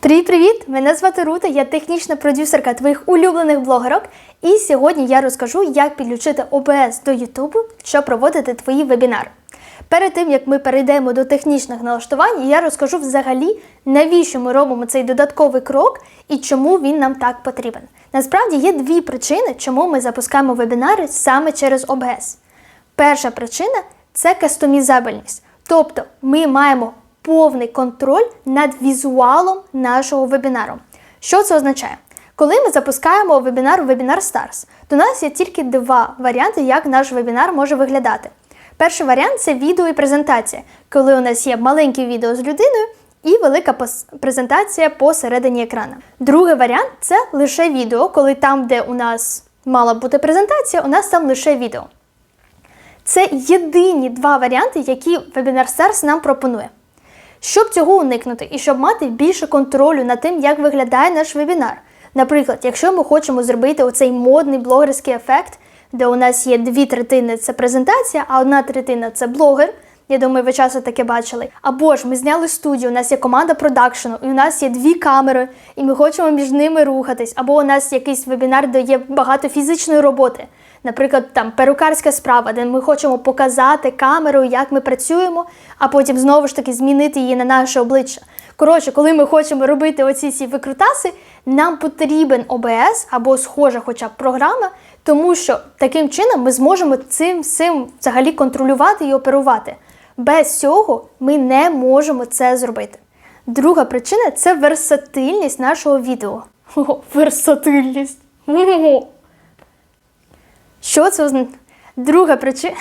Привіт-привіт! Мене звати Рута, я технічна продюсерка твоїх улюблених блогерок. І сьогодні я розкажу, як підключити OBS до YouTube, щоб проводити твої вебінари. Перед тим як ми перейдемо до технічних налаштувань, я розкажу взагалі, навіщо ми робимо цей додатковий крок і чому він нам так потрібен. Насправді є дві причини, чому ми запускаємо вебінари саме через OBS. Перша причина це кастомізабельність. Тобто ми маємо повний контроль над візуалом нашого вебінару. Що це означає? Коли ми запускаємо вебінар Webinar Stars, то у нас є тільки два варіанти, як наш вебінар може виглядати. Перший варіант це відео і презентація, коли у нас є маленьке відео з людиною і велика презентація посередині екрана. Другий варіант це лише відео, коли там, де у нас мала бути презентація, у нас там лише відео. Це єдині два варіанти, які Webinar Stars нам пропонує. Щоб цього уникнути і щоб мати більше контролю над тим, як виглядає наш вебінар. Наприклад, якщо ми хочемо зробити оцей модний блогерський ефект, де у нас є дві третини це презентація, а одна третина це блогер. Я думаю, ви часто таке бачили. Або ж ми зняли студію, у нас є команда продакшену, і у нас є дві камери, і ми хочемо між ними рухатись. Або у нас якийсь вебінар, де є багато фізичної роботи. Наприклад, там перукарська справа, де ми хочемо показати камерою, як ми працюємо, а потім знову ж таки змінити її на наше обличчя. Коротше, коли ми хочемо робити оці всі викрутаси, нам потрібен ОБС або схожа хоча б програма, тому що таким чином ми зможемо цим всім взагалі контролювати і оперувати. Без цього ми не можемо це зробити. Друга причина це версатильність нашого відео. О, версатильність. О. Що це означає? Друга причина.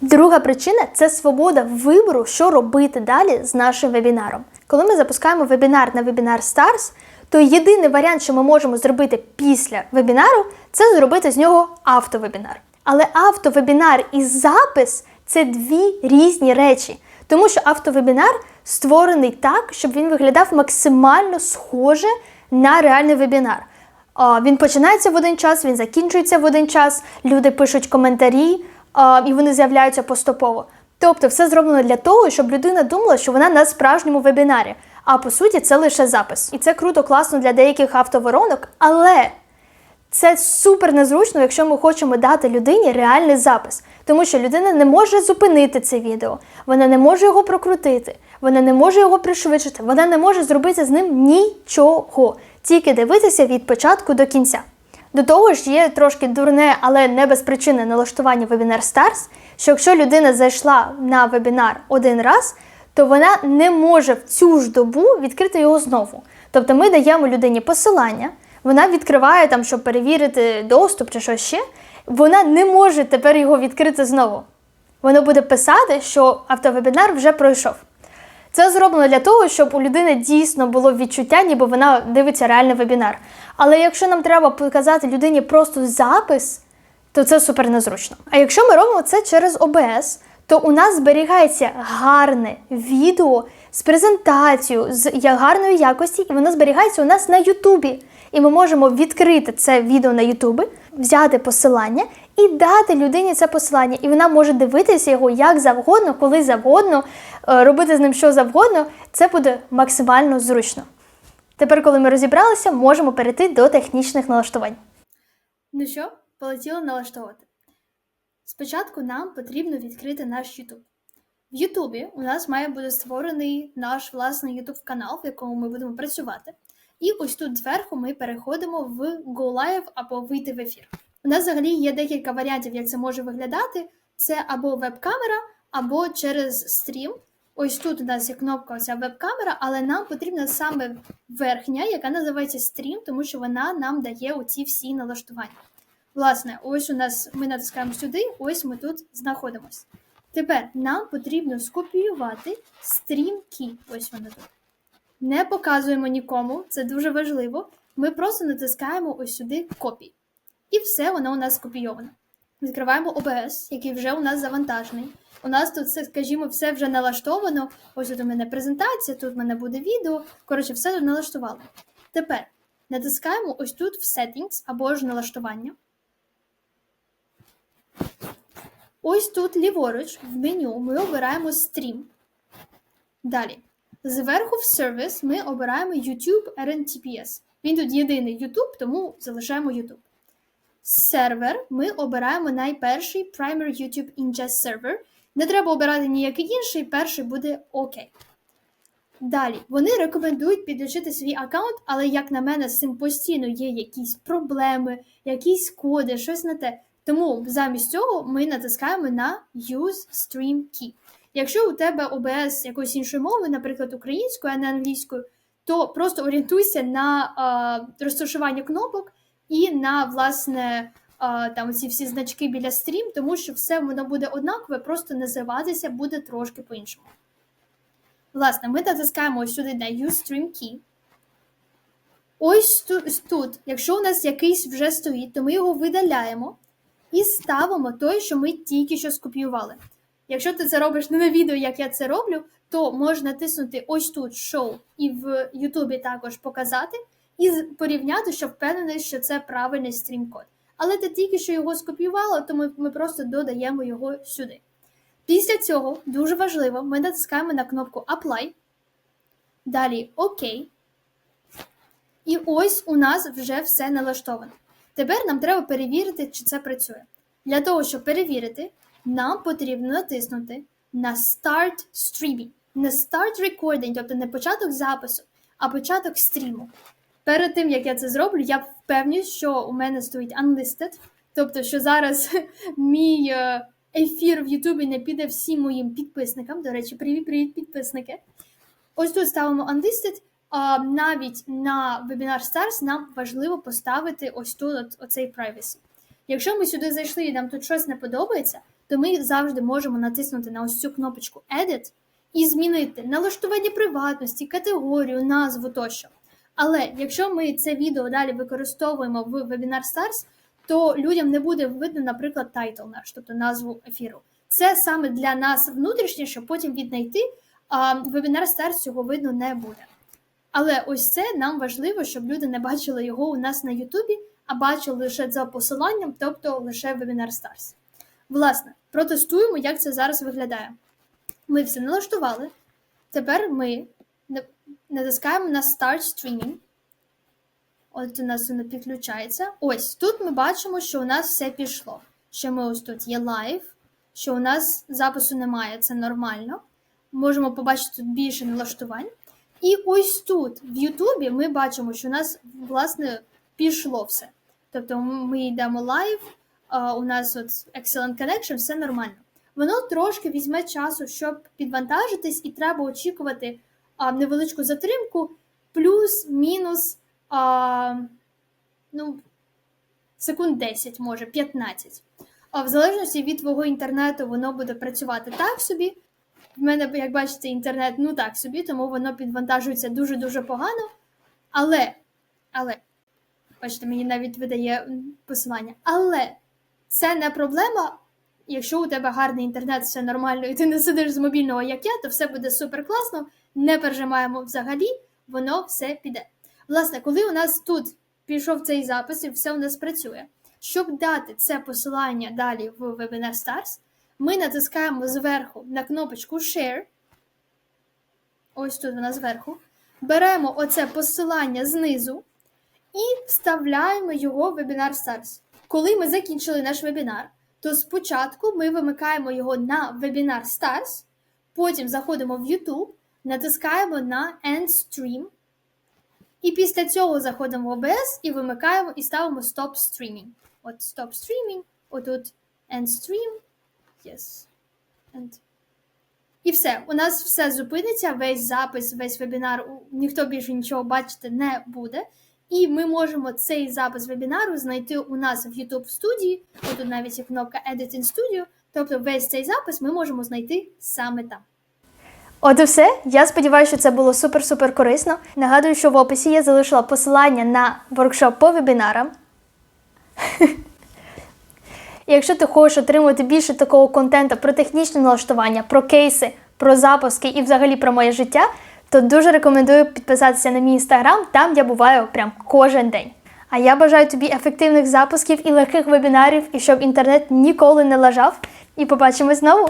Друга причина це свобода вибору, що робити далі з нашим вебінаром. Коли ми запускаємо вебінар на Webinar Stars, то єдиний варіант, що ми можемо зробити після вебінару, це зробити з нього автовебінар. Але автовебінар і запис це дві різні речі, тому що автовебінар створений так, щоб він виглядав максимально схоже на реальний вебінар. Він починається в один час, він закінчується в один час, люди пишуть коментарі, і вони з'являються поступово. Тобто, все зроблено для того, щоб людина думала, що вона на справжньому вебінарі. А по суті, це лише запис. І це круто, класно для деяких автоворонок, але це супер незручно, якщо ми хочемо дати людині реальний запис, тому що людина не може зупинити це відео, вона не може його прокрутити, вона не може його пришвидшити, вона не може зробити з ним нічого, тільки дивитися від початку до кінця. До того ж, є трошки дурне, але не без причини налаштування Webinar Stars, що якщо людина зайшла на вебінар один раз, то вона не може в цю ж добу відкрити його знову. Тобто ми даємо людині посилання, вона відкриває там, щоб перевірити доступ чи щось ще. Вона не може тепер його відкрити знову. Воно буде писати, що автовебінар вже пройшов. Це зроблено для того, щоб у людини дійсно було відчуття, ніби вона дивиться реальний вебінар. Але якщо нам треба показати людині просто запис, то це супер незручно. А якщо ми робимо це через OBS, то у нас зберігається гарне відео з презентацією, з гарної якості, і воно зберігається у нас на Ютубі. І ми можемо відкрити це відео на Ютубі, взяти посилання і дати людині це посилання. І вона може дивитися його як завгодно, коли завгодно, е, робити з ним що завгодно. Це буде максимально зручно. Тепер, коли ми розібралися, можемо перейти до технічних налаштувань. Ну що, полетіли налаштовувати. Спочатку нам потрібно відкрити наш YouTube. В Ютубі у нас має бути створений наш власний YouTube канал, в якому ми будемо працювати. І ось тут зверху ми переходимо в Go Live або вийти в ефір. У нас взагалі є декілька варіантів, як це може виглядати. Це або веб-камера, або через стрім. Ось тут у нас є кнопка оця веб-камера, але нам потрібна саме верхня, яка називається стрім, тому що вона нам дає оці всі налаштування. Власне, ось у нас ми натискаємо сюди, ось ми тут знаходимося. Тепер нам потрібно скопіювати стрімкі. Ось воно тут. Не показуємо нікому, це дуже важливо. Ми просто натискаємо ось сюди копій. І все воно у нас скопійовано. Відкриваємо OBS, який вже у нас завантажений. У нас тут, скажімо, все вже налаштовано. Ось тут у мене презентація, тут у мене буде відео. Коротше, все тут налаштували. Тепер натискаємо ось тут в Settings або ж налаштування. Ось тут ліворуч в меню ми обираємо стрім. Далі Зверху в Service ми обираємо YouTube RNTPS. Він тут єдиний YouTube, тому залишаємо YouTube. Сервер ми обираємо найперший Primary YouTube Ingest Server. Не треба обирати ніякий інший, перший буде ОК. Далі, вони рекомендують підключити свій аккаунт, але, як на мене, з цим постійно є якісь проблеми, якісь коди, щось не те. Тому замість цього ми натискаємо на Use Stream Key. Якщо у тебе ОБС якоїсь іншої мови, наприклад, українською, а не англійською, то просто орієнтуйся на е, розташування кнопок і на власне е, там ці всі значки біля стрім, тому що все воно буде однакове, просто називатися буде трошки по-іншому. Власне, ми натискаємо ось сюди на Use Stream Key. Ось ту- тут, якщо у нас якийсь вже стоїть, то ми його видаляємо і ставимо той, що ми тільки що скопіювали. Якщо ти це робиш на відео, як я це роблю, то можна натиснути ось тут Show і в Ютубі також показати, і порівняти, щоб впевнений, що це правильний стрім-код. Але ти тільки що його скопіювала, то ми, ми просто додаємо його сюди. Після цього дуже важливо, ми натискаємо на кнопку Apply, далі ОК. І ось у нас вже все налаштовано. Тепер нам треба перевірити, чи це працює. Для того, щоб перевірити, нам потрібно натиснути на Start Streaming. Не Start Recording, тобто не початок запису, а початок стріму. Перед тим, як я це зроблю, я впевнюсь, що у мене стоїть Unlisted, тобто, що зараз мій е, ефір в Ютубі не піде всім моїм підписникам. До речі, привіт-привіт, підписники. Ось тут ставимо Unlisted. А навіть на Webinar Stars нам важливо поставити ось тут оцей privacy. Якщо ми сюди зайшли і нам тут щось не подобається, то ми завжди можемо натиснути на ось цю кнопочку Edit і змінити налаштування приватності, категорію, назву тощо. Але якщо ми це відео далі використовуємо в Webinar Stars, то людям не буде видно, наприклад, тайтл наш, тобто назву ефіру. Це саме для нас внутрішнє, щоб потім віднайти, а Webinar Stars цього видно не буде. Але ось це нам важливо, щоб люди не бачили його у нас на Ютубі, а бачили лише за посиланням, тобто лише Webinar Stars. Власне, протестуємо, як це зараз виглядає. Ми все налаштували. Тепер ми натискаємо на Start Streaming. От у нас воно підключається. Ось тут ми бачимо, що у нас все пішло. Що ми ось тут є лайв, що у нас запису немає, це нормально. Можемо побачити тут більше налаштувань. І ось тут, в Ютубі, ми бачимо, що у нас власне пішло все. Тобто ми йдемо лайв, у нас от Excellent Connection, все нормально. Воно трошки візьме часу, щоб підвантажитись, і треба очікувати а, невеличку затримку, плюс-мінус а, ну, секунд 10, може, 15. А в залежності від твого інтернету воно буде працювати так собі. В мене, як бачите, інтернет ну так собі, тому воно підвантажується дуже-дуже погано. Але, але, бачите, мені навіть видає посилання. Але це не проблема. Якщо у тебе гарний інтернет, все нормально, і ти не сидиш з мобільного, як я, то все буде супер класно. Не пережимаємо взагалі, воно все піде. Власне, коли у нас тут пішов цей запис і все у нас працює, щоб дати це посилання далі в Webinar Stars, ми натискаємо зверху на кнопочку Share. Ось тут вона зверху. Беремо оце посилання знизу і вставляємо його в Webinar Stars. Коли ми закінчили наш вебінар, то спочатку ми вимикаємо його на Webinar Stars, потім заходимо в YouTube, натискаємо на End Stream, і після цього заходимо в OBS і вимикаємо і ставимо Stop Streaming. От Stop Streaming, отут End Stream. Yes. And... І все. У нас все зупиниться, весь запис, весь вебінар, ніхто більше нічого бачити не буде. І ми можемо цей запис вебінару знайти у нас в YouTube студії. Тут навіть є кнопка Edit in Studio. Тобто весь цей запис ми можемо знайти саме там. От і все. Я сподіваюся, що це було супер-супер корисно. Нагадую, що в описі я залишила посилання на воркшоп по вебінарам. Якщо ти хочеш отримувати більше такого контенту про технічне налаштування, про кейси, про запуски і взагалі про моє життя, то дуже рекомендую підписатися на мій інстаграм, там я буваю прям кожен день. А я бажаю тобі ефективних запусків і легких вебінарів, і щоб інтернет ніколи не лажав. І побачимось знову!